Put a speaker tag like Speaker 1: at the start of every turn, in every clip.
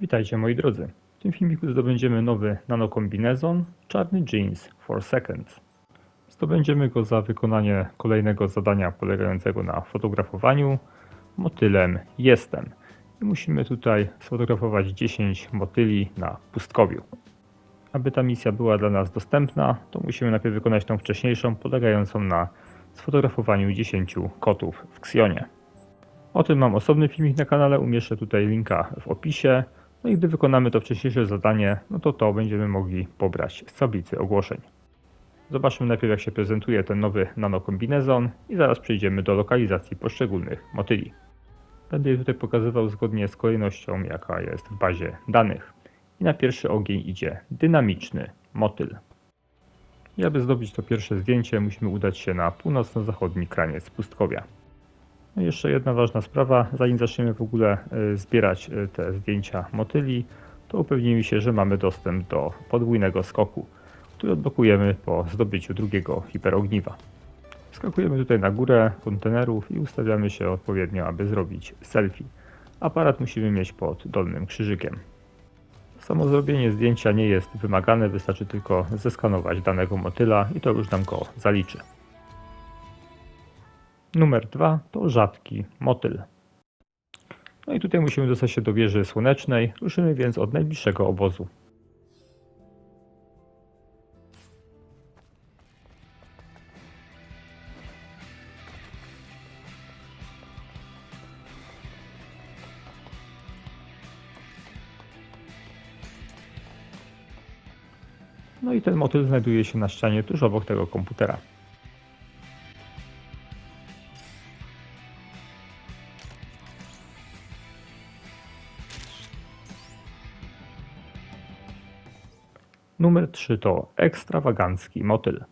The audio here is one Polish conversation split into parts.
Speaker 1: Witajcie moi drodzy. W tym filmiku zdobędziemy nowy nanokombinezon czarny jeans for seconds. Zdobędziemy go za wykonanie kolejnego zadania polegającego na fotografowaniu motylem jestem. I musimy tutaj sfotografować 10 motyli na pustkowiu. Aby ta misja była dla nas dostępna, to musimy najpierw wykonać tą wcześniejszą polegającą na sfotografowaniu 10 kotów w Xionie. O tym mam osobny filmik na kanale, umieszczę tutaj linka w opisie. No i gdy wykonamy to wcześniejsze zadanie, no to to będziemy mogli pobrać z tablicy ogłoszeń. Zobaczmy najpierw jak się prezentuje ten nowy nanokombinezon i zaraz przejdziemy do lokalizacji poszczególnych motyli. Będę je tutaj pokazywał zgodnie z kolejnością jaka jest w bazie danych. I na pierwszy ogień idzie dynamiczny motyl. I aby zdobyć to pierwsze zdjęcie musimy udać się na północno-zachodni kraniec pustkowia. No jeszcze jedna ważna sprawa, zanim zaczniemy w ogóle y, zbierać y, te zdjęcia motyli, to upewnijmy się, że mamy dostęp do podwójnego skoku, który odblokujemy po zdobyciu drugiego hiperogniwa. Skakujemy tutaj na górę kontenerów i ustawiamy się odpowiednio, aby zrobić selfie. Aparat musimy mieć pod dolnym krzyżykiem. Samo zrobienie zdjęcia nie jest wymagane, wystarczy tylko zeskanować danego motyla i to już nam go zaliczy. Numer dwa to rzadki motyl. No i tutaj musimy dostać się do wieży słonecznej. Ruszymy więc od najbliższego obozu. No i ten motyl znajduje się na ścianie tuż obok tego komputera. Numer 3 to ekstrawagancki motyl.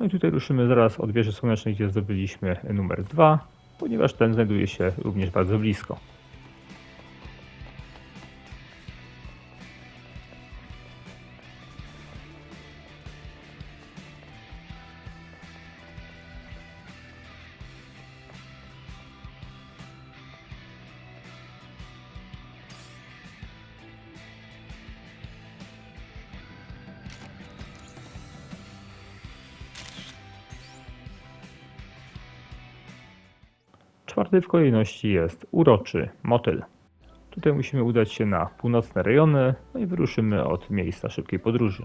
Speaker 1: No i tutaj ruszymy zaraz od wieży słonecznej, gdzie zdobyliśmy numer 2, ponieważ ten znajduje się również bardzo blisko. Czwarty w kolejności jest uroczy motyl. Tutaj musimy udać się na północne rejony, no i wyruszymy od miejsca szybkiej podróży.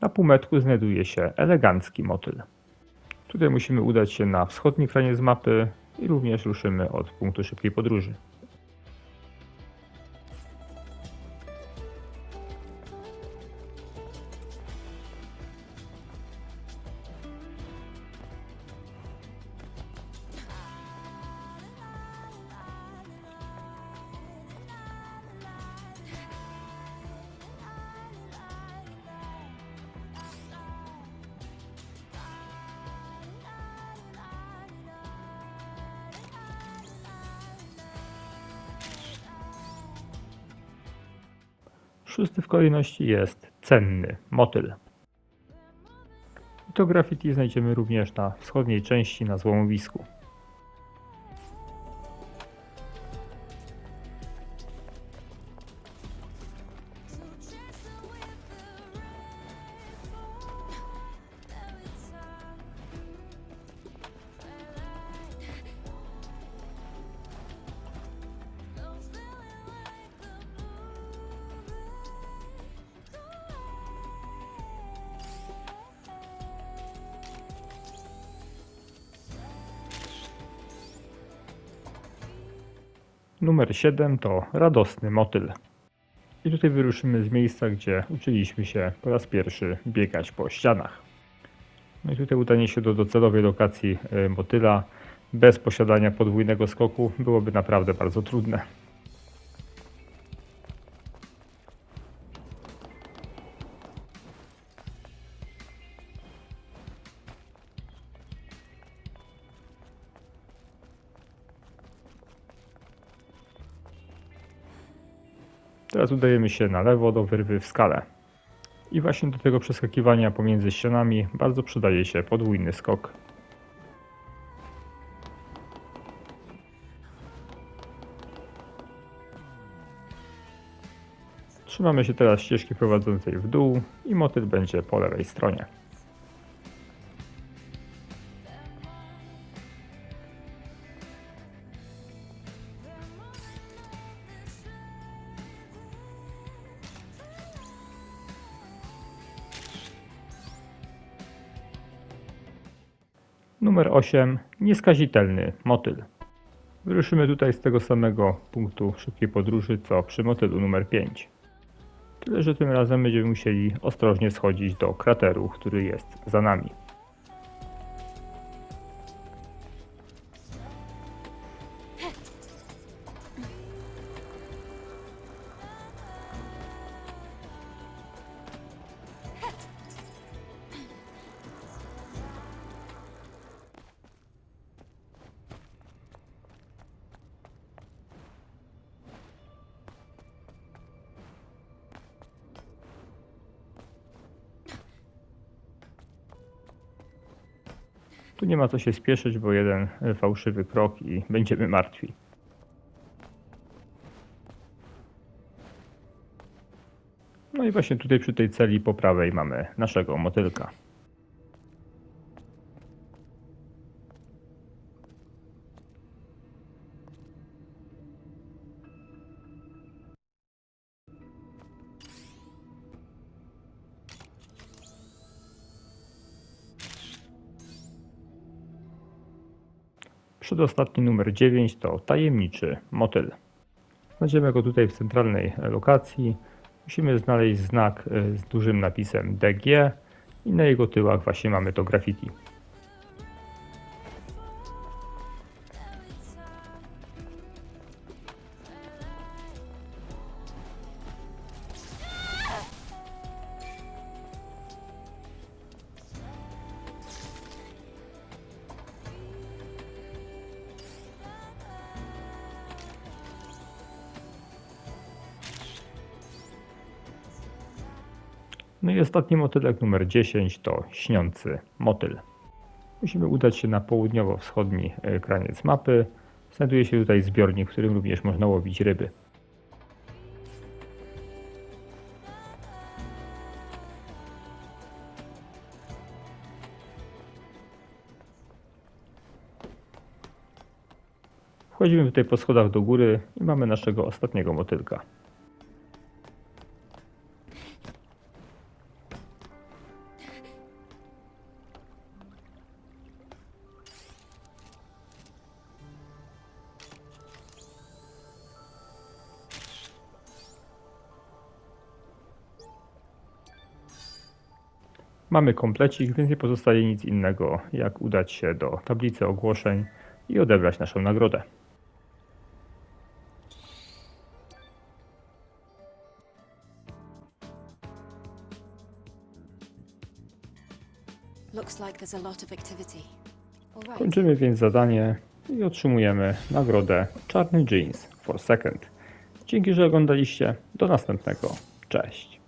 Speaker 1: Na półmetku znajduje się elegancki motyl. Tutaj musimy udać się na wschodni kraniec mapy i również ruszymy od punktu szybkiej podróży. Szósty w kolejności jest cenny motyl. I to graffiti znajdziemy również na wschodniej części na złomowisku. Numer 7 to radosny motyl. I tutaj wyruszymy z miejsca, gdzie uczyliśmy się po raz pierwszy biegać po ścianach. No i tutaj udanie się do docelowej lokacji y, motyla bez posiadania podwójnego skoku byłoby naprawdę bardzo trudne. Teraz udajemy się na lewo do wyrwy w skale. I właśnie do tego przeskakiwania pomiędzy ścianami bardzo przydaje się podwójny skok. Trzymamy się teraz ścieżki prowadzącej w dół i motyl będzie po lewej stronie. Numer 8. Nieskazitelny motyl. Wyruszymy tutaj z tego samego punktu szybkiej podróży co przy motylu numer 5. Tyle, że tym razem będziemy musieli ostrożnie schodzić do krateru, który jest za nami. Tu nie ma co się spieszyć, bo jeden e, fałszywy krok i będziemy martwi. No i właśnie tutaj przy tej celi po prawej mamy naszego motylka. Przedostatni numer 9 to tajemniczy motyl. Znajdziemy go tutaj w centralnej lokacji. Musimy znaleźć znak y, z dużym napisem DG i na jego tyłach właśnie mamy to graffiti. No i ostatni motylek numer 10 to śniący motyl. Musimy udać się na południowo-wschodni e, kraniec mapy. Znajduje się tutaj zbiornik, w którym również można łowić ryby. Wchodzimy tutaj po schodach do góry i mamy naszego ostatniego motylka. Mamy komplecik, więc nie pozostaje nic innego, jak udać się do tablicy ogłoszeń i odebrać naszą nagrodę. Kończymy więc zadanie i otrzymujemy nagrodę Czarny Jeans for Second. Dzięki, że oglądaliście. Do następnego. Cześć.